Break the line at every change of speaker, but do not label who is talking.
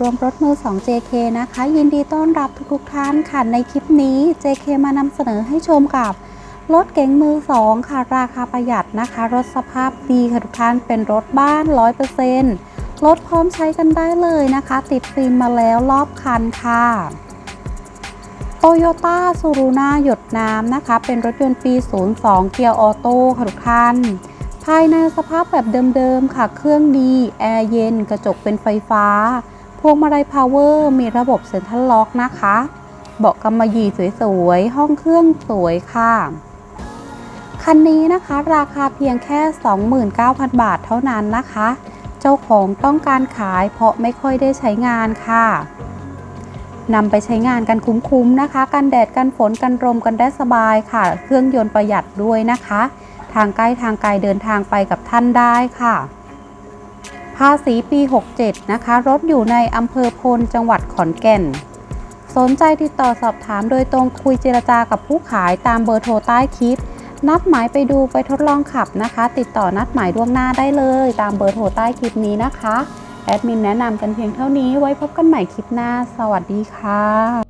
รวมรถมือ 2 JK นะคะ ยินดีต้อนรับทุกๆท่านค่ะ ในคลิปนี้ JK มานำเสนอให้ชมกับ รถเก๋งมือ 2 ค่ะ ราคาประหยัดนะคะ รถสภาพดีค่ะทุกท่านเป็นรถบ้าน 100%รถพร้อมใช้กันได้เลยนะคะ ติดฟิล์มมาแล้วรอบคันค่ะโตโยต้าซูรูน่าหยดน้ำนะคะ เป็นรถยนต์ปี 02 เกียร์ออโต้ค่ะทุกท่านภายในสภาพแบบเดิมๆ ค่ะ เครื่องดี แอร์เย็น กระจกเป็นไฟฟ้า พวงมาลัยพาวเวอร์มีระบบเซ็นทรัลล็อกนะคะ เบาะกำมะหยี่สวยๆ ห้องเครื่องสวยค่ะ คันนี้นะคะราคาเพียงแค่ 29,000 บาทเท่านั้นนะคะ เจ้าของต้องการขายเพราะไม่ค่อยได้ใช้งานค่ะนำไปใช้งานกันคุ้มๆนะคะ กันแดดกันฝนกันลมกันได้สบายค่ะ เครื่องยนต์ประหยัดด้วยนะคะ ทางใกล้ทางไกลเดินทางไปกับท่านได้ค่ะ ภาษีปี 67 นะคะ รถอยู่ในอำเภอพลจังหวัดขอนแก่น สนใจติดต่อสอบถามโดยตรงคุยเจรจากับผู้ขายตามเบอร์โทรใต้คลิป นัดหมายไปดูไปทดลองขับนะคะ ติดต่อนัดหมายล่วงหน้าได้เลย ตามเบอร์โทรใต้คลิปนี้นะคะ แอดมินแนะนำกันเพียงเท่านี้ไว้พบกันใหม่คลิปหน้า สวัสดีค่ะ